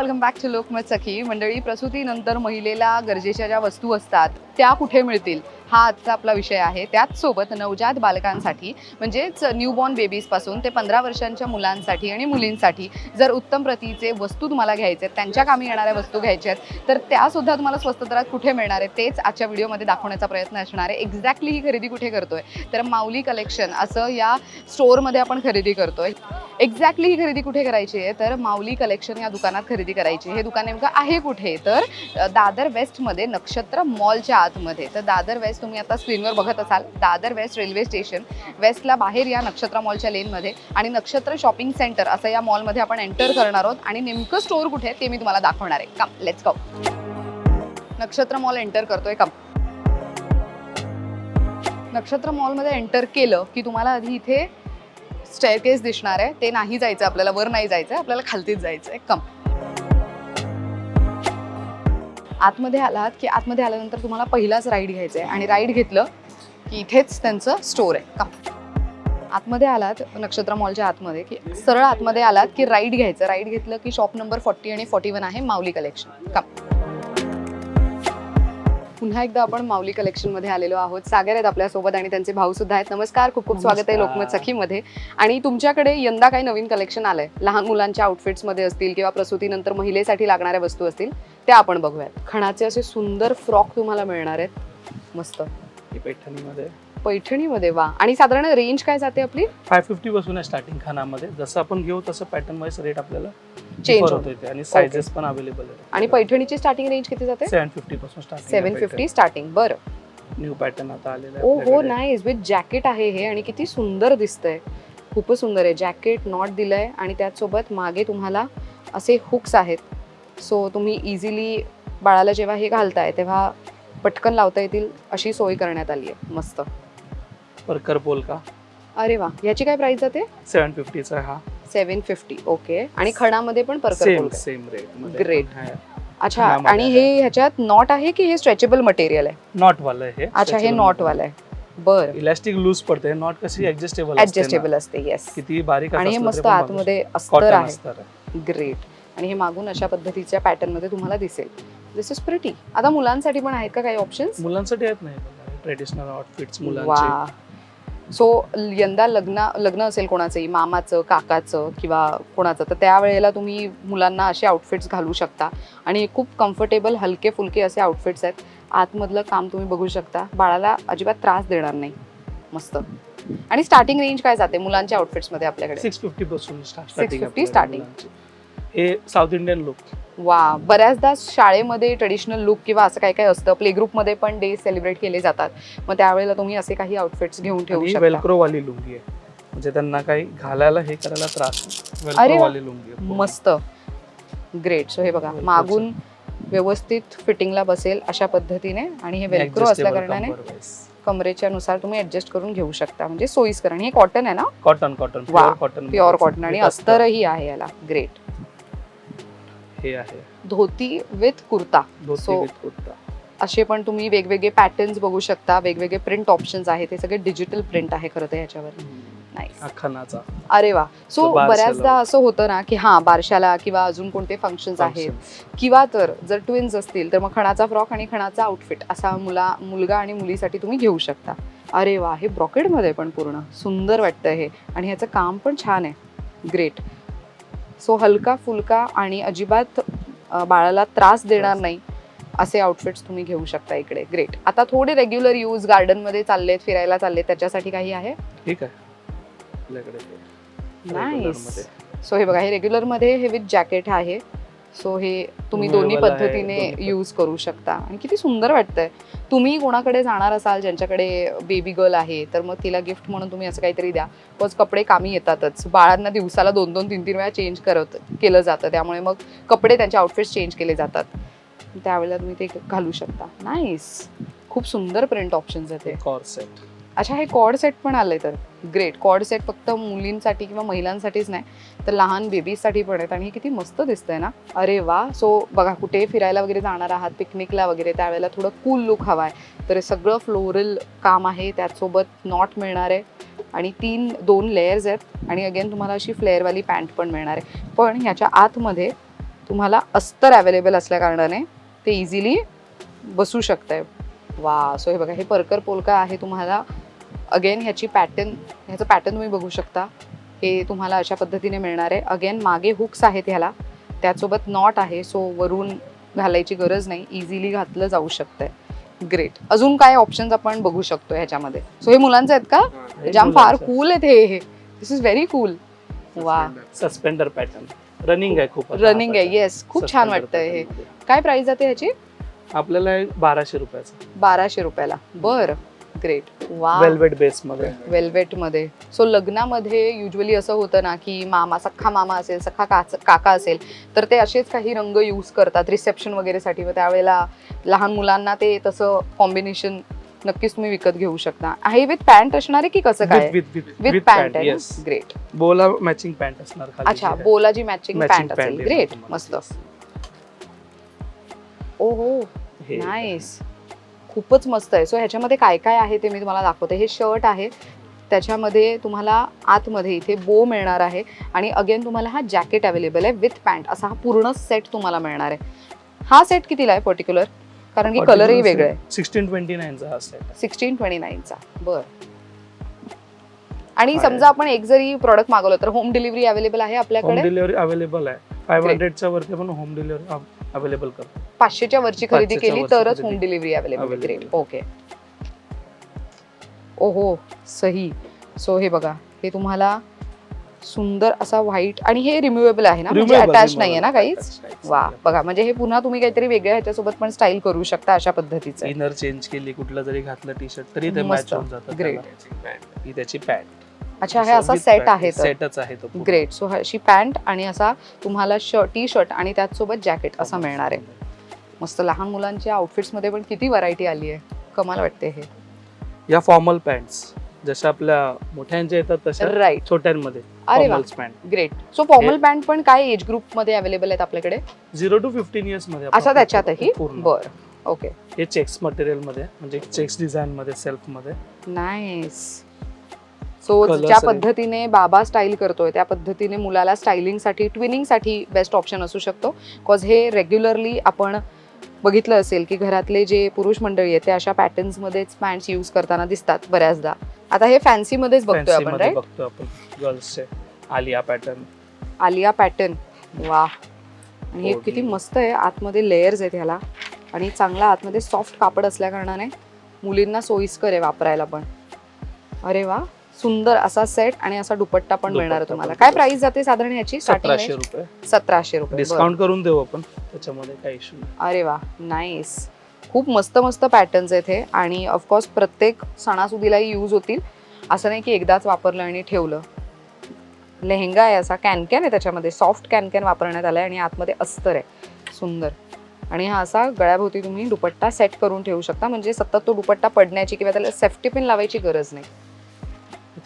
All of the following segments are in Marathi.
Welcome back to Lokmat Sakhi. मंडळी प्रसूतीनंतर महिलेला गरजेच्या ज्या वस्तू असतात त्या कुठे मिळतील? हा आजचा आपला विषय आहे. त्याचसोबत नवजात बालकांसाठी म्हणजेच न्यूबॉर्न बेबीजपासून ते पंधरा वर्षांच्या मुलांसाठी आणि मुलींसाठी जर उत्तम प्रतीचे वस्तू तुम्हाला घ्यायचे आहेत त्यांच्या कामी येणाऱ्या वस्तू घ्यायच्या आहेत तर त्यासुद्धा तुम्हाला स्वस्त दरात कुठे मिळणार आहे तेच आजच्या व्हिडिओमध्ये दाखवण्याचा प्रयत्न असणार आहे. एक्झॅक्टली ही खरेदी कुठे करतोय? तर माऊली कलेक्शन असं या स्टोअरमध्ये आपण खरेदी करतोय. एक्झॅक्टली ही खरेदी कुठे करायची आहे? तर माऊली कलेक्शन या दुकानात खरेदी करायची हे दुकान नेमकं आहे कुठे? तर दादर वेस्टमध्ये नक्षत्र मॉलच्या आतमध्ये. तर दादर वेस्ट तुम्ही आता स्क्रीनवर बघत असाल दादर वेस्ट रेल्वे स्टेशन वेस्टला बाहेर या नक्षत्र मॉलच्या लेनमध्ये आणि नक्षत्र शॉपिंग सेंटर असं या मॉलमध्ये आपण एंटर करणार आहोत आणि नेमकं स्टोअर कुठे आहे ते मी तुम्हाला दाखवणार आहे. कम लेट्स गो नक्षत्र मॉल एंटर करतोय. कम नक्षत्र मॉलमध्ये एंटर केलं की तुम्हाला आधी इथे स्टेअरकेस दिसणार आहे. ते नाही जायचं आपल्याला वर नाही जायचं आपल्याला खालतीच जायचं आहे. कम आतमध्ये आलात की आतमध्ये आल्यानंतर तुम्हाला पहिलाच राईड घ्यायचं आहे. आणि राईड घेतलं की इथेच त्यांचं स्टोअर आहे. का आतमध्ये आलात नक्षत्र मॉलच्या आतमध्ये की सरळ आतमध्ये आलात की राईड घ्यायचं. राईड घेतलं की शॉप नंबर फॉर्टी आणि फॉर्टी वन आहे माऊली कलेक्शन का पुन्हा एकदा आपण माऊली कलेक्शनमध्ये आलेलो आहोत. सागर आहेत आपल्यासोबत आणि त्यांचे भाऊ सुद्धा आहेत. नमस्कार खूप खूप स्वागत आहे. लोकमत सखीमध्ये. आणि तुमच्याकडे यंदा काही नवीन कलेक्शन आलंय. लहान मुलांच्या आउटफिट्समध्ये असतील किंवा प्रसूतीनंतर महिलेसाठी लागणाऱ्या वस्तू असतील त्या आपण बघूयात. खणाचे असे सुंदर फ्रॉक तुम्हाला मिळणार आहेत. मस्त. पैठणीमध्ये. पैठणीमध्ये वा. आणि साधारण रेंज काय जाते आपली? फाय फिफ्टी पासून आहे स्टार्टिंग खानामध्ये. जसं आपण घेऊ तसं पॅटर्न वाईज रेट आपल्याला चेंज होतो इथे आणि सायझेस पण अवेलेबल आहे आणि पैठणीची स्टार्टिंग रेंज किती जाते? सेवन फिफ्टी पासून स्टार्टिंग सेवन फिफ्टी स्टार्टिंग बरं. न्यू पॅटर्न आता आलेला ओ आहे हो. नाईस विथ जॅकेट आहे हे आणि किती सुंदर दिसतंय. खूपच सुंदर आहे. जॅकेट नॉट दिलंय आणि त्याचसोबत मागे तुम्हाला असे हुक्स आहेत. सो तुम्ही इझिली बाळाला जेव्हा हे घालताय तेव्हा पटकन लावता येतील अशी सोय करण्यात आली आहे. मस्त. परकर पोलका अरे वा ह्याची काय प्राइस जाते सेवन फिफ्टीचा हा. सेवन फिफ्टी ओके आणि खणामध्ये पण परकर same polka. Same rate Great. अच्छा खणामध्ये आणि हे ह्याच्यात नॉट आहे की हे स्ट्रेचेबल मटेरियल आहे? नॉट वाला आहे हे. अच्छा हे नॉट वाला आहे. बरं. इलास्टिक लूज पडते नॉट कशी ऍडजस्टेबल ऍडजस्टेबल असते येस किती बारीक आणि हे मस्त आतमध्ये अस्तर कॉटन आहे. अस्तर आहे. ग्रेट आणि हे मागून अशा पद्धतीच्या पॅटर्नमध्ये तुम्हाला दिसेल. दिस इज प्रिटी आता मुलांसाठी पण आहेत का काही ऑप्शन्स मुलांसाठी आहेत नाही ट्रेडिशनल आउटफिट्स मुलांचे. वा. सो यंदा लग्न लग्न असेल कोणाचंही मामाचं काकाचं किंवा कोणाचं तर त्यावेळेला तुम्ही मुलांना असे आउटफिट्स घालू शकता. आणि खूप कम्फर्टेबल हलके फुलके असे आउटफिट्स आहेत. आतमधलं काम तुम्ही बघू शकता. बाळाला अजिबात त्रास देणार नाही. मस्त. आणि स्टार्टिंग रेंज काय जाते मुलांच्या आउटफिट्समध्ये आपल्याकडे? सिक्स फिफ्टी पासून 650 starting. हे साऊथ इंडियन लुक वा बऱ्याचदा शाळेमध्ये ट्रेडिशनल लुक किंवा असं काय काय असतं. प्ले ग्रुपमध्ये पण डे सेलिब्रेट केले जातात. मग त्यावेळेला तुम्ही असे काही आउटफिट्स घेऊन ठेवू शकता. वेल्क्रो वाली लुंगी आहे. म्हणजे त्यांना काही घालायला हे करायला त्रास. अरे वेल्क्रो वा. वाली लुंगी आहे. मस्त. ग्रेट सो हे बघा Velcro मागून व्यवस्थित फिटिंगला बसेल अशा पद्धतीने आणि हे वेल्क्रो असल्या कारणाने. कमरेच्या नुसार तुम्ही ऍडजस्ट करून घेऊ शकता. म्हणजे सोयीस्कर. आणि हे कॉटन आहे ना? कॉटन कॉटन वा, प्युअर कॉटन आणि अस्तरही आहे याला. ग्रेट हे आहे. धोती विथ कुर्ता. धोती with कुर्ता. असे पण तुम्ही वेगवेगळे पॅटर्न्स बघू शकता वेगवेगळे प्रिंट ऑप्शन्स आहेत. हे सगळे डिजिटल प्रिंट आहे खरं तर याच्यावर. नाईस अरे वा. सो. बऱ्याचदा असं होतं ना की हा बारशाला किंवा अजून कोणते फंक्शन्स आहेत. किंवा तर जर ट्विन्स असतील तर मग खणाचा फ्रॉक आणि खणाचा आउटफिट असा मुला मुलगा आणि मुलीसाठी तुम्ही घेऊ शकता. अरे वा हे ब्रॉकेडमध्ये पण पूर्ण. सुंदर वाटतं हे. आणि ह्याचं काम पण छान आहे. ग्रेट सो हलका फुलका आणि अजिबात बाळाला त्रास देणार नाही असे आउटफिट्स तुम्ही घेऊ शकता इकडे. ग्रेट आता थोडे रेग्युलर यूज गार्डनमध्ये चाललेत फिरायला चाललेत त्याच्यासाठी काही आहे? ठीक आहे. नाईसमध्ये. सो हे बघा हे रेग्युलरमध्ये हे विथ जॅकेट आहे. सो हे तुम्ही दोन्ही पद्धतीने. यूज करू शकता. आणि किती सुंदर वाटतंय. तुम्ही कोणाकडे जाणार असाल ज्यांच्याकडे बेबी गर्ल आहे तर मग तिला गिफ्ट म्हणून तुम्ही असं काहीतरी द्या. बस कपडे कामी येतातच. बाळांना दिवसाला दोन दोन तीन तीन वेळा चेंज करत केलं जातं. त्यामुळे मग कपडे त्यांचे आउटफिट्स चेंज केले जातात. त्यावेळेला तुम्ही ते घालू शकता. नाईस खूप सुंदर प्रिंट ऑप्शन्स आहेत. कॉर्सेट अच्छा हे कॉर्ड सेट पण आले तर. ग्रेट कॉर्ड सेट फक्त मुलींसाठी किंवा महिलांसाठीच नाही तर लहान बेबीजसाठी पण आहेत. आणि हे किती मस्त दिसतंय ना. अरे वा. सो बघा कुठे फिरायला वगैरे जाणार आहात पिकनिकला वगैरे त्यावेळेला थोडं कूल लुक हवा आहे तर हे सगळं फ्लोरल काम आहे. त्याचसोबत नॉट मिळणार आहे. आणि तीन दोन लेयर्स आहेत. आणि अगेन तुम्हाला अशी फ्लेअरवाली पॅन्ट पण मिळणार आहे. पण ह्याच्या आतमध्ये तुम्हाला अस्तर अवेलेबल असल्या कारणाने ते इझिली बसू शकतंय. वा सो हे बघा हे परकर पोलका आहे तुम्हाला. अगेन ह्याची पॅटर्न ह्याचं पॅटर्न तुम्ही बघू शकता. हे तुम्हाला अशा पद्धतीने मिळणार आहे. अगेन मागे हुक्स आहेत ह्याला. त्यासोबत नॉट आहे. सो वरून घालायची गरज नाही. इझिली घातलं जाऊ शकतंय. ग्रेट अजून काय ऑप्शन्स आपण बघू शकतो ह्याच्यामध्ये? सो हे मुलांचे आहेत का? जाम फार कूल आहेत हे. दिस इज व्हेरी कूल वा सस्पेंडर पॅटर्न रनिंग आहे खूप रनिंग आहे. येस खूप छान वाटतंय हे. काय प्राइस जाते ह्याची? आपल्याला बाराशे रुपयाचं. बाराशे रुपयाला. बर. ग्रेट वा वेल्वेट बेस मध्ये. वेल्वेटमध्ये. सो लग्नामध्ये युजली असं होतं ना की मामा सख्खा मामा असेल सख्खा काच- काका असेल तर ते असेच काही रंग यूज करतात रिसेप्शन वगैरेसाठी व त्यावेळेला लहान मुलांना ते तसं कॉम्बिनेशन नक्कीच तुम्ही विकत घेऊ शकता. हे विथ पॅन्ट असणार आहे की कसं काय? विथ विथ विथ पॅन्ट आहे येस ग्रेट बोला मॅचिंग पॅन्ट असणार खाली. अच्छा जी आहे. बोलाची मॅचिंग Matching पॅन्ट असेल ग्रेट तुम्हाला. मस्त. ओहो हे. नाईस खूपच मस्त आहे. सो ह्याच्यामध्ये काय काय आहे ते मी तुम्हाला दाखवते. हे शर्ट आहे. त्याच्यामध्ये तुम्हाला आतमध्ये इथे बो मिळणार आहे. आणि अगेन तुम्हाला हा जॅकेट अवेलेबल आहे विथ पॅन्ट असा हा पूर्ण सेट तुम्हाला मिळणार आहे. हा सेट कितीला आहे पर्टिक्युलर कारण की कलरही वेगळं आहे. सिक्स्टीन ट्वेंटी नाईनचा हा सेट सिक्स्टीन ट्वेंटी नाईनचा बर. आणि. समजा आपण एक जरी प्रॉडक्ट मागवलं तर होम डिलिव्हरी अवेलेबल आहे होम आपल्याकडे डिलिव्हरी अवेलेबल आहे Great. हंड्रेडच्या वरती पण होम डिलिव्हरी अवेलेबल करतो पाचशेच्या वरची खरेदी केली तरच. Home delivery available. Great okay ओहो सही सो हे बघा हे तुम्हाला सुंदर असा व्हाईट आणि हे रिम्युएबल आहे ना म्हणजे अटॅच नाहीये ना. काहीच वा. बघा म्हणजे हे पुन्हा तुम्ही काहीतरी वेगळ्या ह्याच्यासोबत पण स्टाईल करू शकता अशा पद्धतीचं. इनर चेंज केली कुठलं जरी घातलं टी शर्ट तरी ते. मॅच होऊन जातं. त्याला. ही त्याची पॅन्ट अच्छा हे असा सेट आहे सेटच आहे तो. ग्रेट सो अशी पॅन्ट आणि असा तुम्हाला शर्ट टी शर्ट आणि त्याचसोबत जॅकेट असा मिळणार आहे. मस्त लहान मुलांच्या आउटफिट्समध्ये पण किती व्हरायटी आली आहे. कमाल वाटते हे. या फॉर्मल पॅन्ट्स जशा आपल्या मोठ्यांच्या येतात तशा राईट छोट्यांमध्ये अरे pant great so formal pant पण काय एज ग्रुपमध्ये अवेलेबल आहेत आपल्याकडे? झिरो टू फिफ्टीन इयर्समध्ये असं त्याच्यातही? बर. ओके हे चेक्स मटेरियलमध्ये म्हणजे चेक्स डिझाईन मध्ये सेल्फमध्ये. नाईस सो ज्या. पद्धतीने बाबा स्टाईल करतोय त्या पद्धतीने मुलाला स्टायलिंगसाठी ट्विनिंगसाठी बेस्ट ऑप्शन असू शकतो. कॉज हे रेग्युलरली आपण बघितलं असेल की घरातले जे पुरुष मंडळी आहेत ते अशा पॅटर्न्स मध्येच पॅन्ट्स यूज करताना दिसतात बऱ्याचदा. आता हे फॅन्सी मध्येच बघतोय आपण राईट बघतो आपण. गर्ल्सचे आलिया पॅटर्न आलिया पॅटर्न वा आणि हे. किती मस्त आहे आतमध्ये लेयर्स आहेत ह्याला. आणि चांगला आतमध्ये सॉफ्ट कापड असल्या कारणाने मुलींना सोयीस्कर आहे वापरायला पण. अरे वा सुंदर असा सेट आणि असा दुपट्टा पण मिळणार आहे तुम्हाला. काय प्राइस जाते साधारण ह्याची सतराशे स्टार्टिंग रुपये. सतराशे रुपये. डिस्काउंट करून देऊ आपण. त्याच्यामध्ये काही इश्यू अरे वा नाईस खूप मस्त मस्त पॅटर्न्स आहेत हे. आणि ऑफकोर्स प्रत्येक सणासुदीलाही यूज होतील. असं नाही की एकदाच वापरलं आणि ठेवलं. लेहंगा आहे असा कॅनकॅन आहे त्याच्यामध्ये. सॉफ्ट कॅनकॅन वापरण्यात आलाय आणि आतमध्ये अस्तर आहे. सुंदर. आणि हा असा गळ्याभोवती तुम्ही दुपट्टा सेट करून ठेवू शकता. म्हणजे सतत तो दुपट्टा पडण्याची किंवा त्याला सेफ्टी पिन लावायची गरज नाही.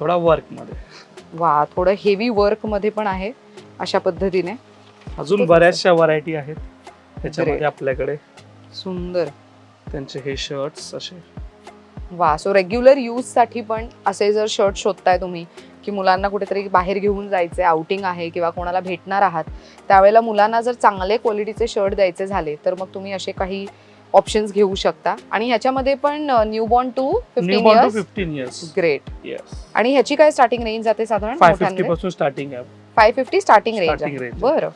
थोडा वर्कमध्ये. वा थोडं हेवी वर्कमध्ये पण आहे अशा पद्धतीने. अजून बऱ्याचशा व्हरायटी आहेत त्याच्यामध्ये. आपल्याकडे. सुंदर. त्यांचे हे शर्ट्स असे. वा सो रेग्युलर यूजसाठी पण असे जर शर्ट शोधताय तुम्ही की मुलांना कुठेतरी बाहेर घेऊन जायचे आउटिंग आहे किंवा कोणाला भेटणार आहात त्यावेळेला मुलांना जर चांगले क्वालिटीचे शर्ट द्यायचे झाले तर मग तुम्ही असे काही ऑप्शन्स घेऊ शकता. आणि ह्याच्यामध्ये पण newborn to fifteen years fifteen years great आणि ह्याची काय स्टार्टिंग रेंज जाते साधारण? पासून starting five fifty starting range. बरं.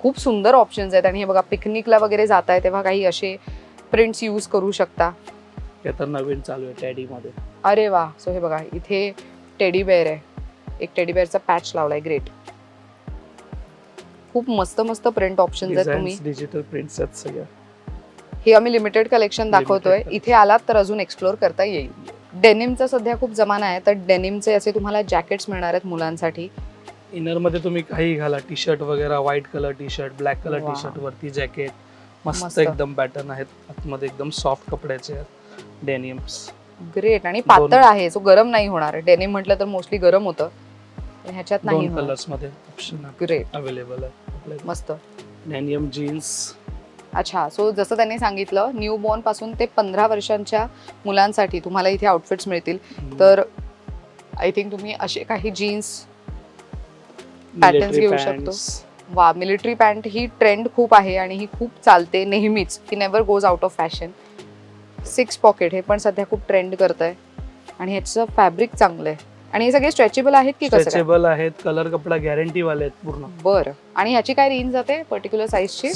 खूप सुंदर ऑप्शन्स आहेत. आणि हे बघा पिकनिकला वगैरे जात आहे तेव्हा काही असे प्रिंट्स यूज करू शकता. हे तर नवीन चालू आहे टॅडी मध्ये अरे वा. सो हे बघा इथे टेडी बेअर आहे. एक टेडी बेअरचा पॅच लावलाय. ग्रेट खूप मस्त मस्त प्रिंट ऑप्शन्स आहेत तुम्ही. डिजिटल प्रिंट्स आहेत सगळ्या. हे आम्ही लिमिटेड कलेक्शन दाखवतोय. इथे आलात तर अजून एक्सप्लोर करता येईल. डेनिमचा सध्या खूप जमाना आहे तर डेनिमचे असे तुम्हाला जॅकेट्स मिळणार आहेत मुलांसाठी. इनरमध्ये तुम्ही काही घाला टी शर्ट वगैरे white colour T shirt black colour. T shirt वरती जॅकेट मस्त. एकदम पॅटर्न आहेत. आतमध्ये एकदम सॉफ्ट कपड्याचे आहेत डेनियम्स ग्रेट आणि पातळ आहे जो गरम नाही होणार. डेनिम म्हटलं तर मोस्टली गरम होतं. ह्याच्यात नाही कलर्समध्ये ऑप्शन ग्रेट अवेलेबल आहे मस्त. डेनियम जीन्स अच्छा सो जसं त्यांनी सांगितलं न्यू बॉर्नपासून ते पंधरा वर्षांच्या मुलांसाठी तुम्हाला इथे आउटफिट्स मिळतील. तर आय थिंक तुम्ही असे काही जीन्स patterns घेऊ शकतो. वा मिलिटरी पॅन्ट ही ट्रेंड खूप आहे आणि ही खूप चालते नेहमीच. ही never goes out of fashion six pocket हे पण सध्या खूप ट्रेंड करत आहे आणि ह्याचं फॅब्रिक चांगलं आहे आणि हे सगळे स्ट्रेचेबल आहेत की कसं काय? स्ट्रेचेबल आहेत कलर कपडा गॅरंटी वाले आहेत पूर्ण. बरं. आणि ह्याची काय रेंज जाते पर्टिक्युलर साईजची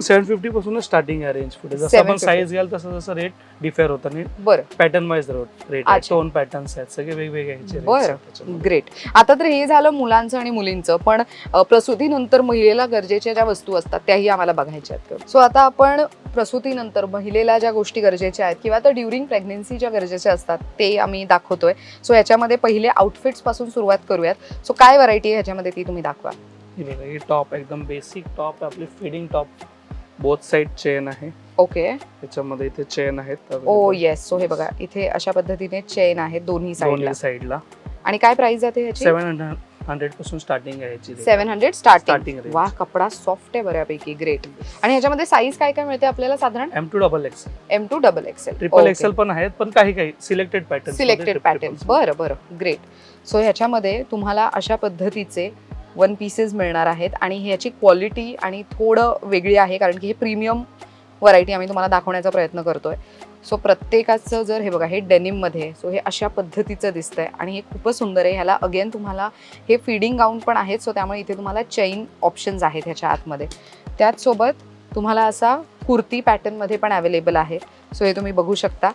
सेव्हन फिफ्टी पासून स्टार्टिंग आहे रेंज पुढे. जसं 750. आपण साईज घ्याल तसं जसं रेट डिफेअर होतं. आणि बरं. पॅटर्न वाईज रेट आहे. अच्छा. टोन पॅटर्न्स आहेत. सगळे वेगवेगळे ह्याचे rates बरं. आहेत त्याच्यामध्ये. ग्रेट आता तर हे झालं मुलांचं आणि मुलींचं. पण अ, प्रसूतीनंतर महिलेला गरजेच्या ज्या वस्तू असतात त्याही आम्हाला बघायच्या आहेत. सो आता आपण प्रसूतीनंतर महिलेला ज्या गोष्टी गरजेच्या आहेत किंवा तर ड्युरिंग प्रेग्नेन्सी ज्या गरजेच्या असतात ते आम्ही दाखवतोय. सो याच्यामध्ये पहिले आउटफिट्सपासून सुरुवात करूयात. सो काय व्हरायटी आहे ह्याच्यामध्ये ती तुम्ही दाखवा. ही टॉप एकदम बेसिक टॉप आपली feeding top both side chain आहे. ओके त्याच्यामध्ये इथे चेन आहेत. ओ येस सो हे बघा इथे अशा पद्धतीने चेन आहेत दोन्ही साईडला साईडला आणि काय प्राइस जाते सेव्हन हंड्रेड हंड्रेडपासून स्टार्टिंग आहे सेव्हन हंड्रेड स्टार्टिंग. वा कपडा सॉफ्ट आहे बऱ्यापैकी ग्रेट आणि ह्याच्यामध्ये साईज काय काय मिळते आपल्याला साधारण? M to double XL M to double XL triple XL पण आहेत पण काही काही सिलेक्टेड पॅटर्न सिलेक्टेड पॅटर्न्स बरं बरं. ग्रेट सो ह्याच्यामध्ये तुम्हाला अशा पद्धतीचे वन पीसेस मिळणार आहेत आणि ह्याची क्वालिटी आणि थोडं वेगळी आहे कारण की हे प्रीमियम व्हरायटी आम्ही तुम्हाला दाखवण्याचा प्रयत्न करतोय. सो प्रत्येकाचं जर हे बघा हे डेनिममध्ये सो हे अशा पद्धतीचं दिसतं आहे आणि हे खूपच सुंदर आहे. ह्याला अगेन तुम्हाला हे फिडिंग गाऊन पण आहेत सो त्यामुळे इथे तुम्हाला चैन ऑप्शन्स आहेत ह्याच्या आतमध्ये. त्याचसोबत तुम्हाला असा कुर्ती पॅटर्नमध्ये पण अवेलेबल आहे. सो हे तुम्ही बघू शकता.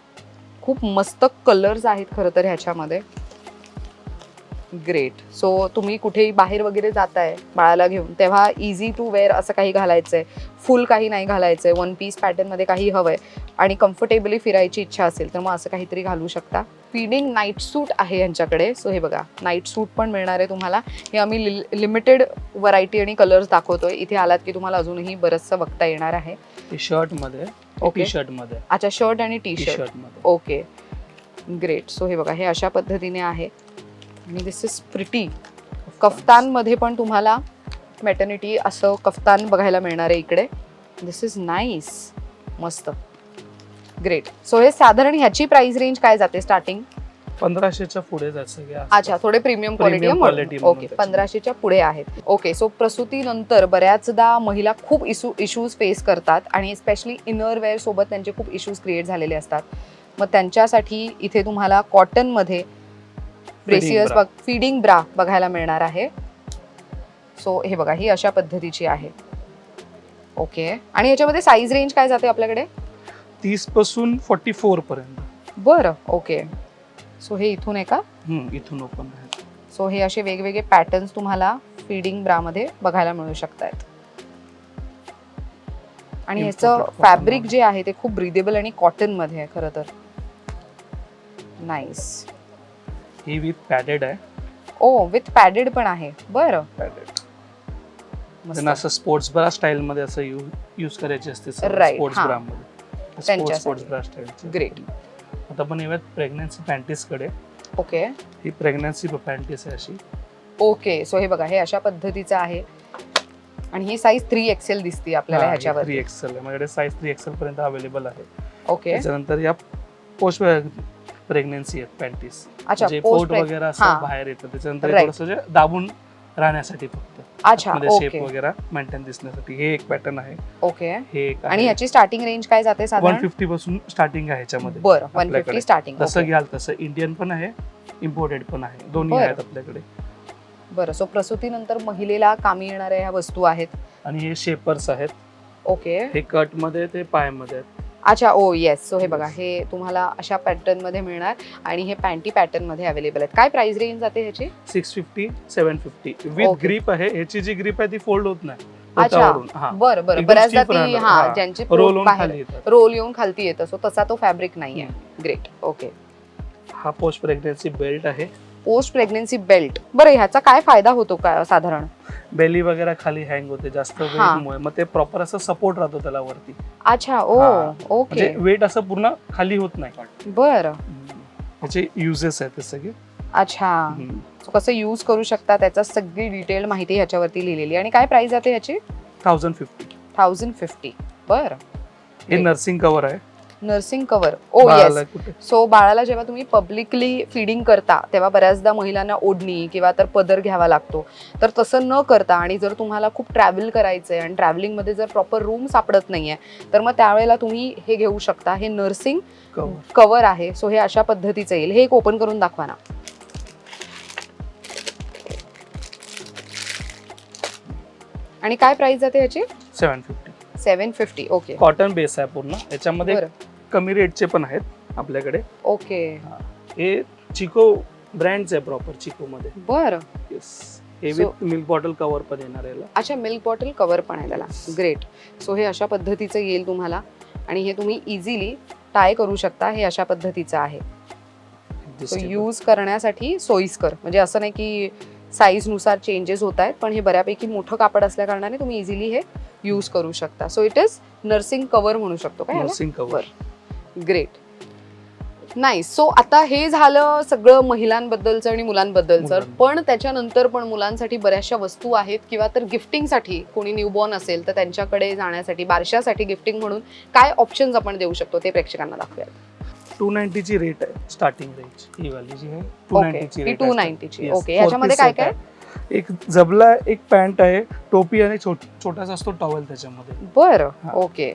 खूप मस्त कलर्स आहेत खरं तर ह्याच्यामध्ये. ग्रेट सो तुम्ही कुठेही बाहेर वगैरे जाताय बाळाला घेऊन तेव्हा इझी टू वेअर असं काही घालायचंय. फुल काही नाही घालायचंय. वन पीस पॅटर्नमध्ये काही हवंय. आणि कम्फर्टेबली फिरायची इच्छा असेल तर मग असं काहीतरी घालू शकता. फिडिंग नाईट सूट आहे यांच्याकडे. सो हे बघा नाईट सूट पण मिळणार आहे तुम्हाला. हे आम्ही लिमिटेड व्हरायटी आणि कलर्स दाखवतोय. इथे आलात की तुम्हाला अजूनही बरंचसं बघता येणार आहे. शर्टमध्ये. Okay. टी शर्टमध्ये. अच्छा शर्ट आणि T shirt okay great so हे बघा हे अशा पद्धतीने आहे. आणि दिस इज प्रिटी कफ्तानमध्ये पण तुम्हाला मॅटर्निटी असं कफ्तान बघायला मिळणार आहे इकडे. दिस इज नाईस मस्त. ग्रेट सो हे साधारण ह्याची प्राइस रेंज काय जाते स्टार्टिंग पंधराशेच्या पुढे असतात. अच्छा थोडे प्रीमियम क्वालिटी ओके. पंधराशेच्या पुढे आहेत. ओके सो प्रसूतीनंतर बऱ्याचदा महिला खूप इशू इश्यूज फेस करतात आणि स्पेशली इनर वेअर सोबत त्यांचे खूप इश्यूज क्रिएट झालेले असतात. मग त्यांच्यासाठी इथे तुम्हाला कॉटनमध्ये ब्रेसियस bra. बघ फिडिंग ब्रा बघायला मिळणार आहे. सो हे बघा ही अशा पद्धतीची आहे. ओके आणि याच्यामध्ये साईज रेंज काय जाते आपल्याकडे? तीसपासून फोर्टी फोर पर्यंत. बरं ओके सो हे इथून आहे का? इथून ओपन आहे. सो हे असे वेगवेगळे पॅटर्न्स तुम्हाला फिडिंग ब्रामध्ये बघायला मिळू शकतात आणि ह्याचं फॅब्रिक. जे आहे ते खूप ब्रिदेबल आणि कॉटनमध्ये आहे खरं तर. नाईस ही विथ पॅडेड आहे. ओ विथ पॅडेड पण आहे. बरं. पॅडेड मस्त. त्यांना असं स्पोर्ट्स ब्रा स्टाईल मध्ये असं यूज करायचे असते Right, स्पोर्ट्स हा. ब्रा मध्ये. त्यांच्यासाठी. Sports bra style Great. आता पण येऊयात प्रेग्नन्सी पॅन्टीसकडे. ओके. ही प्रेग्नन्सी पॅन्टीस आहे अशी. ओके सो हे बघा हे अशा पद्धतीचं आहे. आणि ही साईज थ्री एक्सेल दिसते आपल्याला ह्याच्यावर थ्री एक्सेल आहे. माझ्याकडे साईज थ्री एक्सेल पर्यंत अवेलेबल आहे. ओके. त्याच्यानंतर या पोस्ट प्रेग्नन्सी आहेत पॅन्टीस अच्छा जे पोट वगैरे असं हा. बाहेर येतं त्याच्यानंतर Right. थोडस दाबून राहण्यासाठी फक्त. अच्छा शेप ओके वगैरे मेंटेन दिसण्यासाठी. हे एक पॅटर्न आहे. ओके हे एक आणि ह्याची स्टार्टिंग रेंज काय जाते वन साधारण फिफ्टी पासून स्टार्टिंग आहे ह्याच्यामध्ये बरं वन आपल्याकडे. फिफ्टी स्टार्टिंग जसं घ्याल तसं इंडियन पण आहे इम्पोर्टेड पण आहे. दोन्ही बरं. आहेत आपल्याकडे. बरं सो प्रसूतीनंतर महिलेला कामी येणाऱ्या ह्या वस्तू आहेत. आणि हे शेपर्स आहेत. ओके हे कटमध्ये ते पायामध्ये आहेत. अच्छा ओ येस सो हे बघा हे तुम्हाला अशा पॅटर्नमध्ये मिळणार आणि हे पॅन्टी पॅटर्नमध्ये अवेलेबल आहेत. काय प्राइस रेंज जाते ह्याची? Six fifty seven fifty. With Okay. Grip आहे. ह्याची जी ग्रीप आहे ती फोल्ड होत नाही. अच्छा. हा. बरं बरं. एकदम बऱ्याचदा stiff ती राहणार. हा हा. ज्यांची खाली येतात. रोल येऊन खालती येतं. सो तसा तो फॅब्रिक नाहीये. ग्रेट ओके हा पोस्ट प्रेग्नन्सी बेल्ट आहे. Post pregnancy belt. बरं ह्याचा काय फायदा होतो का साधारण? बेली वगैरे खाली हँग होते जास्त हा. वेटमुळे मग ते प्रॉपर असं सपोर्ट राहतो त्याला वरती अच्छा ओ हा. ओके. म्हणजे वेट असं पूर्ण खाली होत नाही. बरं. ह्याचे युजेस आहेत ते सगळे. अच्छा. So कसं यूज करू शकता त्याचा सगळी डिटेल माहिती ह्याच्यावरती लिहिलेली. आणि काय प्राइस जाते ह्याची? थाउजंड फिफ्टी थाउजंड फिफ्टी बरं. हे. नर्सिंग कव्हर आहे. नर्सिंग कव्हर ओ बाळाला येस कुठे? सो बाळाला जेव्हा तुम्ही पब्लिकली फीडिंग करता तेव्हा बऱ्याचदा महिलांना ओढणी किंवा तर पदर घ्यावा लागतो. तर तसं न करता आणि जर तुम्हाला खूप ट्रॅव्हल करायचं आहे आणि ट्रॅव्हलिंगमध्ये जर प्रॉपर रूम सापडत नाही आहे तर मग त्यावेळेला तुम्ही हे घेऊ शकता. हे नर्सिंग कवर कवर आहे. सो हे अशा पद्धतीचं येईल. हे एक ओपन करून दाखवा ना. आणि काय प्राइस जाते याची? Seven fifty seven fifty okay cotton base आहे पूर्ण. याच्यामध्ये बरं. कमी रेटचे पण आहेत आपल्याकडे. ओके. हे. चिको ब्रँडचे आहे प्रॉपर चिको मध्ये बरं. येस हे विथ मिल्क बॉटल कव्हर पण येणार याला. अच्छा मिल्क बॉटल कवर पण आहे त्याला. ग्रेट सो हे अशा पद्धतीचं येईल तुम्हाला. आणि हे तुम्ही इझिली टाय करू शकता. हे अशा पद्धतीचं आहे. सो. यूज करण्यासाठी सोयीस्कर. म्हणजे असं नाही की साईजनुसार चेंजेस होत आहेत पण हे बऱ्यापैकी मोठं कापड असल्या कारणाने तुम्ही इझिली हे यूज करू शकता. So it is nursing cover म्हणू शकतो काय नर्सिंग कव्हर ग्रेट नाही सो आता हे झालं सगळं महिलांबद्दलचं आणि मुलांबद्दलचं. मुलांबद्दल. पण त्याच्यानंतर पण मुलांसाठी बऱ्याचशा वस्तू आहेत किंवा तर गिफ्टिंगसाठी कोणी न्यूबॉर्न असेल तर त्यांच्याकडे जाण्यासाठी बारशासाठी गिफ्टिंग म्हणून काय ऑप्शन्स आपण देऊ शकतो ते प्रेक्षकांना दाखवूया टू नाईन्टीची रेट आहे स्टार्टिंग रेंज ही वाली जी आहे टू नाईन्टीची ही रेट टू नाईन्टीची ओके ह्याच्यामध्ये काय काय एक जबला एक पॅन्ट आहे टोपी आणि छोट- छोटासा असतो टॉवेल त्याच्यामध्ये. बरं. हा. ओके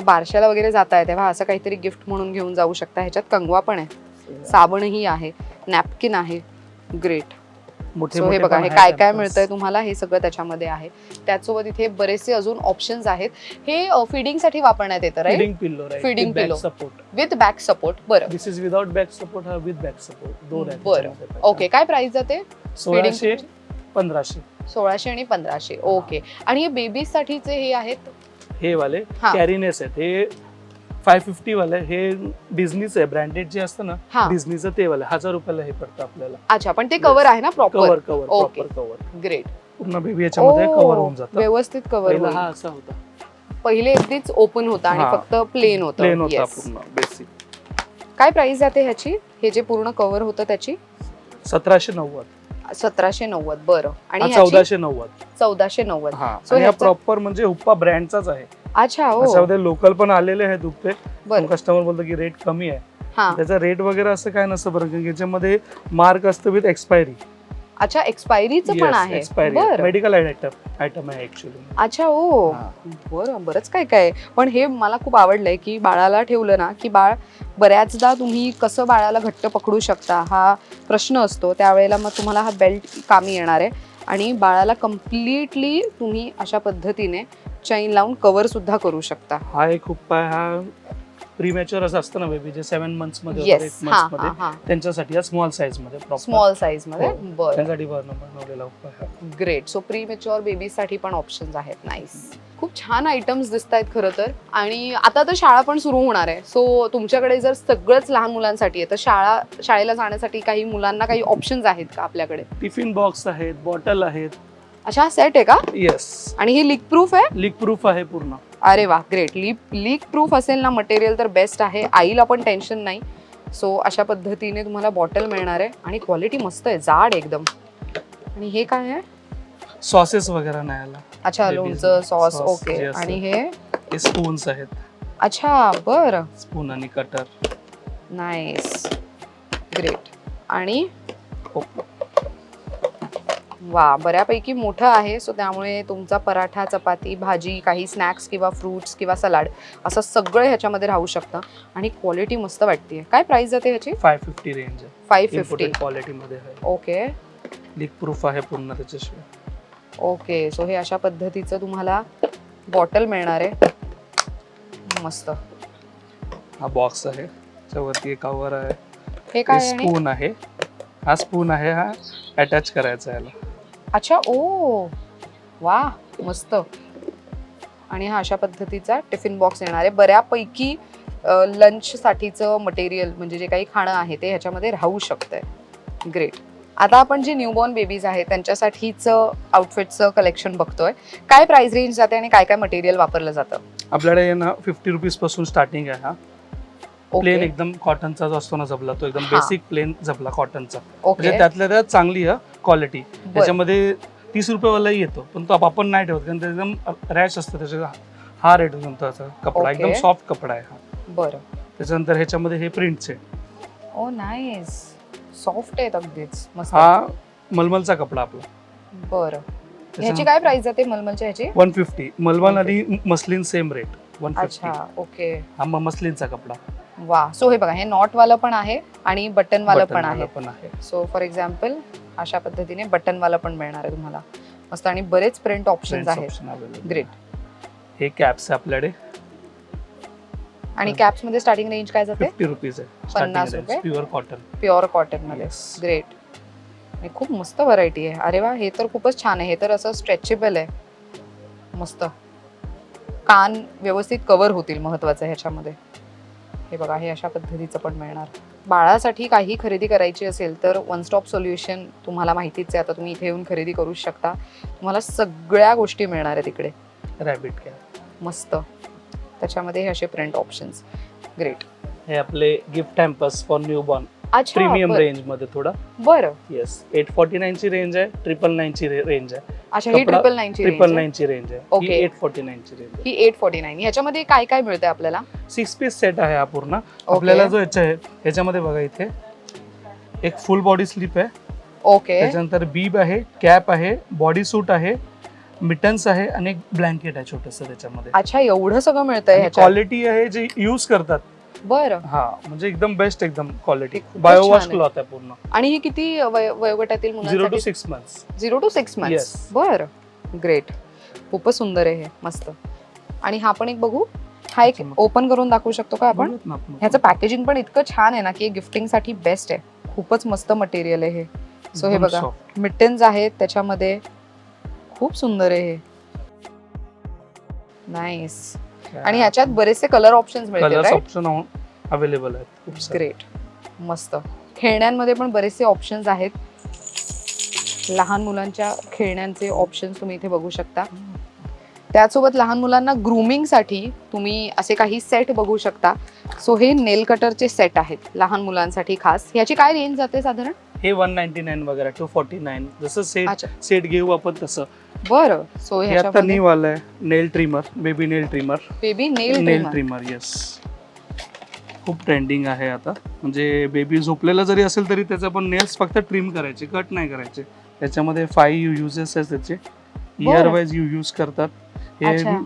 बारशाला वगैरे जात आहे तेव्हा असं काहीतरी गिफ्ट म्हणून घेऊन जाऊ शकता. ह्याच्यात कंगवा पण आहे. साबणही आहे. नॅपकिन आहे. ग्रेट. हे बघा हे काय काय. मिळतंय तुम्हाला? हे सगळं त्याच्यामध्ये आहे. त्याचसोबत इथे बरेचसे अजून ऑप्शन्स आहेत. हे फिडिंगसाठी वापरण्यात येतं right feeding pillow Feeding pillow. Support with back support बरं. This is without back support हा विथ बॅक सपोर्ट दोन बरं. ओके काय प्राइस जाते? सोळाशे पंधराशे. सोळाशे आणि पंधराशे. ओके आणि हे बेबीज साठीचे हे आहेत? हे वाले हा. कॅरीनेस आहेत. हे फाय फिफ्टी वाले हे डिझनीचं आहे. ब्रँडेड जे असतं ना डिझनीचं ते वाले. हजार रुपयाला हे पडतं आपल्याला. अच्छा पण ते कव्हर आहे ना proper cover cover Okay. Proper cover great पूर्ण बेबी याच्यामध्ये कव्हर होऊन जातं. व्यवस्थित कव्हर हा असा होता. पहिले अगदीच ओपन होता आणि हा. फक्त प्लेन होतं. प्लेन होता Yes. पूर्ण बेसिक काय प्राइस जाते ह्याची? हे जे पूर्ण कव्हर होतं त्याची? सतराशे नव्वद. सतराशे नव्वद बरं. आणि हा चौदाशे नव्वद. चौदाशे नव्वद. हा So आणि हा ह्याचा- प्रॉपर म्हणजे हुप्पा ब्रँडचाच आहे. अच्छा हो. त्याच्यामध्ये लोकल पण आलेले आहेत हुप्पे बरं. कस्टमर बोलतो की रेट कमी आहे. हा. त्याचा रेट वगैरे असं काय नसतं बरं कारण की याच्यामध्ये मार्क असतं विथ एक्सपायरी अच्छा एक्सपायरीचं पण आहे. बरं. मेडिकल आयटम आयटम आहे ऍक्च्युली अच्छा ओ. बरं बरंच काय काय. आहे. पण हे मला खूप आवडलंय की बाळाला ठेवलं ना की बाळ बऱ्याचदा तुम्ही कसं बाळाला घट्ट पकडू शकता हा प्रश्न असतो. त्यावेळेला मग तुम्हाला हा बेल्ट कामी येणार आहे. आणि बाळाला कम्प्लिटली तुम्ही अशा पद्धतीने चैन लावून कव्हर सुद्धा करू शकता. हा एक उपाय हा प्रीमॅच्युअर असं असतं ना बेबी जे सेव्हन मंथ्समध्ये एट हा मंथ्स हा हा. त्यांच्यासाठी स्मॉल साईजमध्ये प्रॉपर स्मॉल साईजमध्ये. बरं. त्यांच्यासाठी बनव- बनवलेला उपाय हा. ग्रेट सो प्री मेच्युअर बेबीसाठी पण ऑप्शन्स आहेत. नाईस खूप छान आयटम्स दिसत आहेत खरं तर. आणि आता तर शाळा पण सुरू होणार आहे. सो तुमच्याकडे जर सगळंच लहान मुलांसाठी आहे तर शाळा शाळेला जाण्यासाठी काही मुलांना काही ऑप्शन्स आहेत का आपल्याकडे? टिफिन बॉक्स आहेत बॉटल आहेत. अच्छा सेट आहे का? येस आणि ही लीक प्रूफ आहे? लीक प्रूफ आहे पूर्ण. अरे वा ग्रेट लीक लीक प्रूफ असेल ना मटेरियल तर बेस्ट आहे. आईला पण टेन्शन नाही. सो अशा पद्धतीने तुम्हाला बॉटल मिळणार आहे आणि क्वालिटी मस्त आहे जाड एकदम. आणि हे काय आहे? सॉसेस वगैरे नाही आला. अच्छा लोणचं सॉस ओके. आणि हे? हे स्पून्स आहेत. अच्छा बर. स्पून आणि कटर नाईस ग्रेट आणि? वा बऱ्यापैकी मोठं आहे. सो त्यामुळे तुमचा पराठा चपाती भाजी काही स्नॅक्स किंवा फ्रुट्स किंवा सलाड असं सगळं ह्याच्यामध्ये राहू शकतं. आणि क्वालिटी मस्त वाटते काय प्राइस जाते ह्याची? फाय फिफ्टी रेंज आहे. फाईव्ह फिफ्टी इम्पोर्टेड क्वालिटी मध्ये आहे. ओके लीक प्रूफ आहे पूर्ण त्याच्याशिवाय. ओके सो हे अशा पद्धतीचं तुम्हाला बॉटल मिळणार आहे. मस्त. हा बॉक्स आहे. त्याच्यावरती कवर आहे. हे काय? स्पून आहे. हा स्पून आहे. हा अटॅच करायचा याला. अच्छा ओ. वा मस्त. आणि हा अशा पद्धतीचा टिफिन बॉक्स येणार आहे. बऱ्यापैकी लंचसाठीचं मटेरियल म्हणजे जे काही खाणं आहे ते ह्याच्यामध्ये राहू शकतं आहे ग्रेट आता आपण जे न्यूबॉर्न बेबीज आहेत त्यांच्यासाठीचं आउटफिटचं कलेक्शन बघतोय. काय प्राइस रेंज जाते आणि काय काय मटेरियल वापरलं जातं? आपल्याकडे ना फिफ्टी रुपीजपासून स्टार्टिंग आहे हा. प्लेन एकदम कॉटनचा जो असतो ना जबला तो एकदम. बेसिक प्लेन जबला कॉटनचा म्हणजे त्यातल्या त्यात चांगली आहे क्वालिटी. त्याच्यामध्ये तीस रुपयेवालाही येतो पण तो आपण नाही ठेवत कारण एकदम रॅश असतं त्याच्या हा रेट त्याचा कपडा. एकदम सॉफ्ट कपडा आहे हा. बरं. त्याच्यानंतर ह्याच्यामध्ये हे प्रिंटचे ओ नाईस सॉफ्ट आहेत अगदीच. मस्त. हा मलमलचा कपडा आपला. बरं. ह्याची काय प्राइस जाते मलमलच्या ह्याची? वन फिफ्टी मलमल आणि muslin same rate one fifty okay हा मसलिनचा कपडा. वा. सो हे बघा हे नॉट वाला पण आहे आणि बटन वाला पण आहे. पण आहे. सो फॉर एक्झाम्पल अशा पद्धतीने बटन वाला पण मिळणार आहे तुम्हाला. मस्त आणि बरेच प्रिंट ऑप्शन्स आहेत. ग्रेट हे कॅप्स आपल्याकडे. आणि कॅप्समध्ये स्टार्टिंग रेंज काय जाते? रुपीज पन्नास रुपये? प्युअर कॉटन प्युअर कॉटनमध्ये. ग्रेट आणि खूप मस्त व्हरायटी आहे. अरे वा हे तर खूपच छान आहे. हे तर असं स्ट्रेचेबल आहे. मस्त. कान व्यवस्थित कव्हर होतील महत्वाचं ह्याच्यामध्ये. हे बघा हे अशा पद्धतीचं पण मिळणार. बाळासाठी काही खरेदी करायची असेल तर वन स्टॉप सोल्युशन तुम्हाला माहितीच आहे. आता तुम्ही इथे येऊन खरेदी करू शकता. तुम्हाला सगळ्या गोष्टी मिळणार आहेत इकडे. रॅबिट कॅप मस्त. त्याच्यामध्ये हे असे प्रिंट ऑप्शन्स ग्रेट हे आपले gift hampers for newborn अच्छा प्रीमियम बरं. रेंजमध्ये थोडा. बरं. येस एट फॉर्टी नाईन ची रेंज आहे ट्रिपल नाईन ची रेंज आहे. अच्छा ही कपडा ट्रिपल नाईनची ट्रिपल नाईन ची रेंज आहे. Okay. एट फॉर्टी नाईन ची रेंज ही एट फोर्टी नाईन ह्याच्यामध्ये काय काय मिळतंय आपल्याला? आहे सिक्स पीस सेट आहे हा पूर्ण. आपल्याला जो याच्या आहे ह्याच्यामध्ये बघा इथे एक फुल बॉडी स्लीप आहे. ओके त्याच्यानंतर बीब आहे कॅप आहे बॉडी सूट आहे मिटन्स आहे आणि एक ब्लँकेट आहे छोटस त्याच्यामध्ये. अच्छा एवढं सगळं मिळतंय ह्याच्यात? क्वालिटी आहे जे युज करतात. बरं. हा म्हणजे एकदम बेस्ट एकदम क्वालिटी खूपच बायोवॉश छान आहे. क्लॉथ आहे पूर्ण. आणि ही किती वय- वयोगटातील झिरो टू मुलांसाठी six months zero to six months Yes. बर. ग्रेट खूपच सुंदर आहे हे. मस्त. आणि हा पण एक बघू. हा एक अच्छा, मग. ओपन करून दाखवू शकतो का आपण. ह्याचं पॅकेजिंग पण इतकं छान आहे ना की गिफ्टिंगसाठी बेस्ट आहे. खूपच मस्त मटेरियल आहे हे. सो हे बघा. मिटेन्स आहेत त्याच्यामध्ये खूप सुंदर आहे हे. नाईस आणि ह्याच्यात बरेचसे कलर ऑप्शन्स ऑप्शन अवेलेबल आहेत. ग्रेट मस्त. खेळण्यांमध्ये पण बरेचसे ऑप्शन्स आहेत. लहान मुलांच्या खेळण्यांचे ऑप्शन्स तुम्ही इथे बघू शकता. त्याचसोबत लहान मुलांना ग्रुमिंगसाठी तुम्ही असे काही सेट बघू शकता. सो हे नेल कटरचे सेट आहेत लहान मुलांसाठी खास. याची काय रेंज जाते साधारण? हे वन नाईन्टी नाईन वगैरे टू फोर्टी नाईन जसं सेट सेट घेऊ आपण तसं. बरं सो हे आता न्यू आलंय. Nail trimmer baby nail trimmer baby nail nail trimmer yes खूप ट्रेंडिंग आहे आता. म्हणजे बेबी झोपलेला जरी असेल तरी त्याचे आपण नेल्स फक्त ट्रिम करायचे कट नाही करायचे. त्याच्यामध्ये फाईव्ह युजेस आहेत त्याचे. इयर वाईज यू यूज करतात. हे.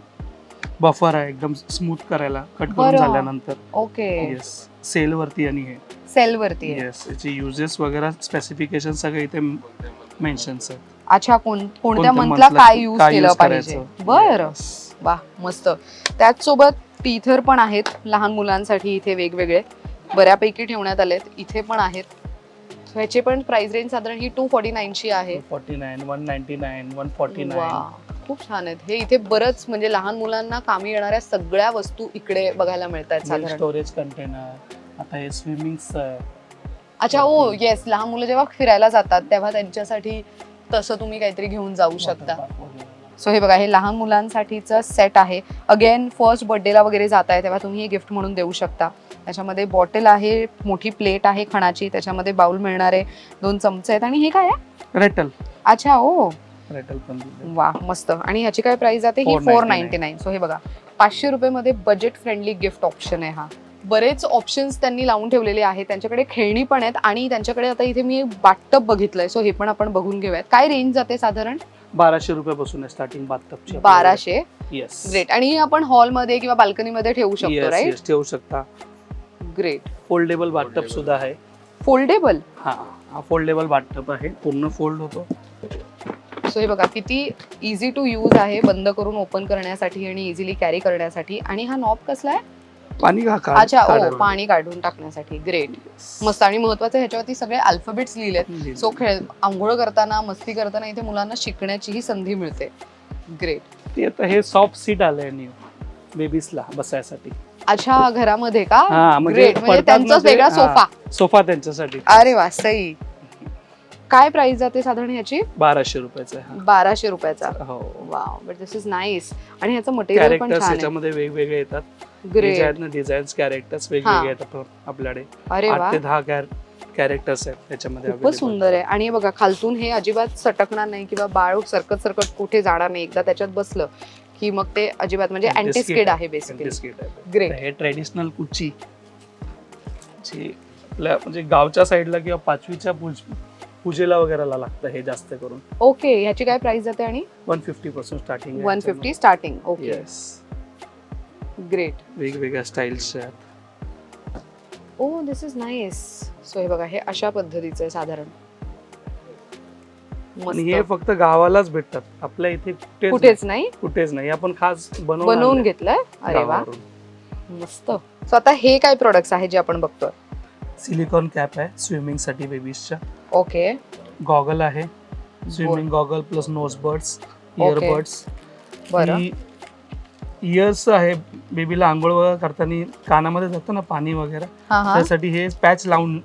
बफर आहे एकदम स्मूथ करायला कट करून. झाल्यानंतर. ओके येस सेल वरती आणि हे. सेल वरती. येस याचे युजेस वगैरे स्पेसिफिकेशन सगळे इथे मेन्शन्स आहेत. अच्छा कोण कोणत्या मंथला काय यूज केलं पाहिजे. बरं. वा मस्त. त्याचसोबत टीथर पण आहेत लहान मुलांसाठी इथे वेगवेगळे. बऱ्यापैकी ठेवण्यात आलेत इथे पण आहेत. ह्याचे पण प्राइस रेंज साधारण ही टू फॉर्टी नाईनची आहे. 49 199 149 वा खूप छान आहेत. हे इथे बरंच म्हणजे लहान मुलांना कामी येणाऱ्या सगळ्या वस्तू इकडे बघायला मिळतात साधारण. स्टोरेज कंटेनर आता हे स्विमिंगचं आहे अच्छा ओ येस लहान मुलं जेव्हा फिरायला जातात तेव्हा त्यांच्यासाठी तसं तुम्ही काहीतरी घेऊन जाऊ शकता. सो हे बघा हे लहान मुलांसाठीचं सेट आहे. अगेन फर्स्ट बर्थडेला वगैरे जात आहे तेव्हा तुम्ही हे गिफ्ट म्हणून देऊ शकता. त्याच्यामध्ये बॉटल आहे मोठी प्लेट आहे खणाची त्याच्यामध्ये बाउल मिळणार आहे दोन चमचे आहेत. आणि हे काय आहे? रेटल अच्छा ओ रेटल पण. वा मस्त. आणि ह्याची काय प्राइस जाते? ही 499. फोर नाईन्टी नाईन सो हे बघा पाचशे रुपये बजेट फ्रेंडली गिफ्ट ऑप्शन आहे हा. बरेच ऑप्शन्स त्यांनी लावून ठेवलेले आहेत. त्यांच्याकडे खेळणी पण आहेत आणि त्यांच्याकडे आता इथे मी बाटटप बघितलंय. सो हे पण आपण बघून घेऊयात. काय रेंज जाते साधारण? बाराशे रुपयापासून आहे स्टार्टिंग बाथटबची बाराशे? येस ग्रेट आणि आपण हॉलमध्ये किंवा बाल्कनीमध्ये ठेवू शकतो राईट ठेवू शकता. ग्रेट फोल्डेबल बाथटब सुद्धा आहे. फोल्डेबल हा हा फोल्डेबल बाथटब आहे. पूर्ण फोल्ड होतो. सो हे बघा किती इझी टू यूज आहे बंद करून ओपन करण्यासाठी आणि इझिली कॅरी करण्यासाठी. आणि हा नॉब कसला आहे? पाणी का का अच्छा ओ काढायला. पाणी काढून टाकण्यासाठी. ग्रेट मस्त. आणि महत्वाचं ह्याच्यावरती सगळे अल्फाबेट्स लिहिलेत. सो खेळ आंघोळ करताना मस्ती करताना इथे मुलांना शिकण्याचीही संधी मिळते. ग्रेट ते आता हे सॉफ्ट सीट आलंय न्यू बेबीजला बसायसाठी. अच्छा घरामध्ये का? हा, म्हणजे ग्रेट म्हणजे पडतात ना त्यांचाच ते, वेगळा हा. सोफा. सोफा त्यांच्यासाठी. अरे वा सई. काय प्राइस जाते साधारण ह्याची? बाराशे रुपयाचा आहे बाराशे रुपयाचा. हा. हो wow but this is nice आणि ह्याचं मटेरियल पण कॅरेक्टर्स छान आहे. याच्यामध्ये वेगवेगळे येतात. हे जे ग्रेट आहेत ना डिझाईन्स कॅरेक्टर्स वेगवेगळे येतात आपल्याकडे. अरे वा. आठ ते दहा कॅरेक्टर्स आहेत त्याच्यामध्ये खूपच available. सुंदर आहे. आणि हे बघा खालतून हे अजिबात सटकणार नाही किंवा बाळ सरकत सरकत कुठे जाणार नाही. एकदा त्याच्यात बसलं की मग ते अजिबात म्हणजे Anti-skid अँटी स्किड आहे. बेसिकली आहे. ग्रेट हे ट्रेडिशनल कुची. जे आपल्या म्हणजे गावच्या साईडला किंवा पाचवीच्या पूज पूजेला वगैरे लागतं हे जास्त करून. ओके ह्याची काय प्राइस जाते आणि? वन फिफ्टी पासून starting one fifty starting okay. Yes great वेगवेगळ्या स्टाईल्सचे आहेत. Oh this is nice so हे बघा हे अशा पद्धतीचं आहे साधारण. आणि हे मस्त. फक्त गावालाच भेटतात. आपल्या इथे कुठेच कुठेच नाही. नाही. कुठेच नाही. आपण खास बनवून बनवून आणलंय. घेतलंय? अरे वा. गावावरून. मस्त. सो आता हे काय प्रोडक्ट्स आहे जे आपण बघतोय? सिलिकॉन कॅप आहे स्विमिंगसाठी बेबीजच्या ओके. गॉगल आहे swimming goggle plus nose buds earbuds बरं. इयर्स आहे बेबीला आंघोळ वगैरे करताना कानामध्ये जातं ना पाणी वगैरे हा हा. त्यासाठी हे पॅच लावून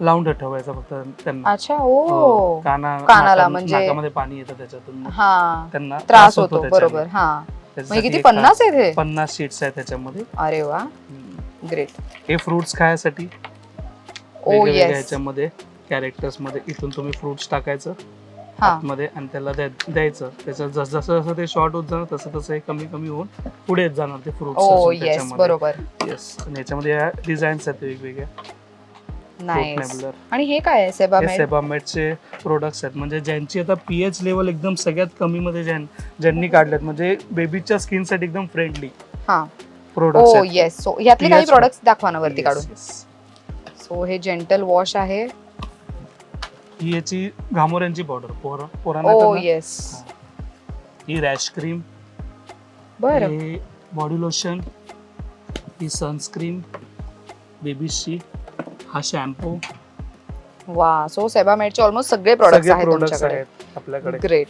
लावून ठेवायचं फक्त त्यांना. अच्छा हो, ओ काना कानाला म्हणजे- नाकामध्ये पाणी येतं त्याच्यातून. हा. त्यांना त्रास होतो. बरोबर हा. किती पन्नास आहेत हे? पन्नास शीट्स आहेत त्याच्यामध्ये. अरे वा. ग्रेट हे फ्रुट्स खायसाठी वेगवेगळ्या येस ह्याच्यामध्ये कॅरेक्टर्समध्ये इथून तुम्ही फ्रुट्स टाकायचं आतमध्ये आणि त्याला द्या- द्यायचं. त्याचं जसं जसं जसं ते शॉर्ट होत जाणार तसं तसं हे कमी कमी होऊन पुढे येत जाणार ते फ्रुट्स येस बरोबर. येस आणि याच्यामध्ये या डिझाईन्स आहेत वेगवेगळ्या. आणि हे काय आहे सेबा सेबामेटचे प्रोडक्ट्स आहेत. म्हणजे ज्यांची आता पीएच लेवल एकदम सगळ्यात कमी मध्ये ज्यां- ज्यांनी काढलेत म्हणजे बेबीच्या स्किनसाठी एकदम फ्रेंडली हा. प्रोडक्ट्स ओ येस सो ह्यातले काही PS प्रोडक्ट्स दाखवा ना वरती काढून. सो हे जेंटल वॉश आहे. ही याची घामोऱ्यांची पावडर पोरा पोरांना ओ त्यांना- येस हा. रॅश क्रीम बरं. हे बॉडी लोशन ही सनस्क्रीन बेबीची हा शॅम्पू वा सो सेबामेडचे ऑलमोस्ट सगळे प्रोडक्ट्स सगळे आहेत प्रोडक्ट्स तुमच्याकडे. आहेत आपल्याकडे. ग्रेट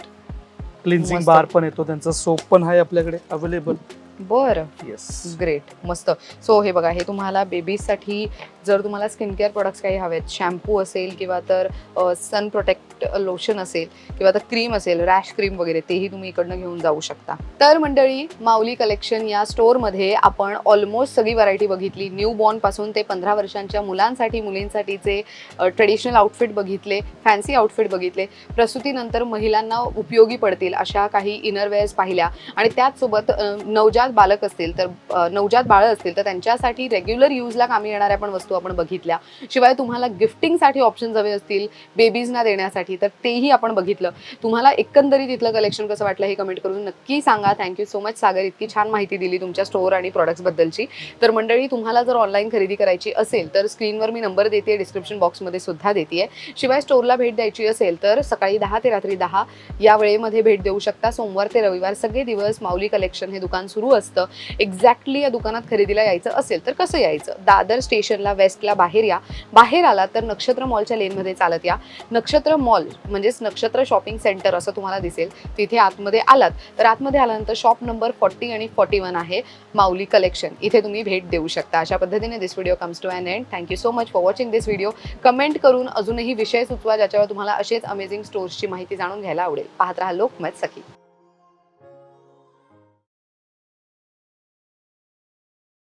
क्लिन्झिंग मस्त. बार पण येतो त्यांचा सोप पण आहे आपल्याकडे अवेलेबल बरं. येस ग्रेट मस्त. सो हे बघा हे तुम्हाला बेबीजसाठी जर तुम्हाला स्किन केअर प्रोडक्ट्स काही हवेत शॅम्पू असेल किंवा तर सन प्रोटेक्ट लोशन असेल किंवा तर क्रीम असेल रॅश क्रीम वगैरे तेही तुम्ही इकडनं घेऊन जाऊ शकता. तर मंडळी माऊली कलेक्शन या स्टोअरमध्ये आपण ऑलमोस्ट सगळी व्हरायटी बघितली. न्यू बॉर्नपासून ते पंधरा वर्षांच्या मुलांसाठी मुलींसाठीचे ट्रेडिशनल आउटफिट बघितले फॅन्सी आउटफिट बघितले. प्रसूतीनंतर महिलांना उपयोगी पडतील अशा काही इनरवेअर्स पाहिल्या. आणि त्याचसोबत नवजात बालक असतील तर नवजात बाळं असतील तर त्यांच्यासाठी रेग्युलर यूजला कामी येणाऱ्या पण वस्तू आपण बघितल्या. शिवाय तुम्हाला गिफ्टिंगसाठी ऑप्शन्स हवे असतील बेबीजना देण्यासाठी. तर तेही आपण बघितलं. तुम्हाला एकंदरीत इथलं कलेक्शन कसं वाटलं हे कमेंट करून नक्की सांगा. थँक्यू सो मच सागर इतकी छान माहिती दिली तुमच्या स्टोअर आणि प्रॉडक्ट्सबद्दलची तर मंडळी तुम्हाला जर ऑनलाईन खरेदी करायची असेल तर स्क्रीनवर मी नंबर देते डिस्क्रिप्शन बॉक्समध्ये सुद्धा देते शिवाय स्टोअरला भेट द्यायची असेल तर सकाळी दहा ते रात्री दहा या वेळेमध्ये भेट देऊ शकता. सोमवार ते रविवार सगळे दिवस माऊली कलेक्शन हे दुकान सुरू असतं. एक्झॅक्टली या दुकानात खरेदीला यायचं असेल तर कसं यायचं? दादर स्टेशनला वेस्टला बाहेर या. बाहेर आला तर नक्षत्र मॉलच्या लेनमध्ये चालत या. नक्षत्र मॉल म्हणजेच नक्षत्र शॉपिंग सेंटर असं तुम्हाला दिसेल तिथे आतमध्ये आलात. तर आतमध्ये आल्यानंतर शॉप नंबर फॉर्टी आणि फॉर्टी वन आहे माऊली कलेक्शन इथे तुम्ही भेट देऊ शकता. अशा पद्धतीने this video comes to an end thank you so much for watching this video comment करून अजूनही विषय सुचवा ज्याच्यावर तुम्हाला असेच अमेझिंग स्टोर्सची माहिती जाणून घ्यायला आवडेल. पाहत राहा लोकमत सखी.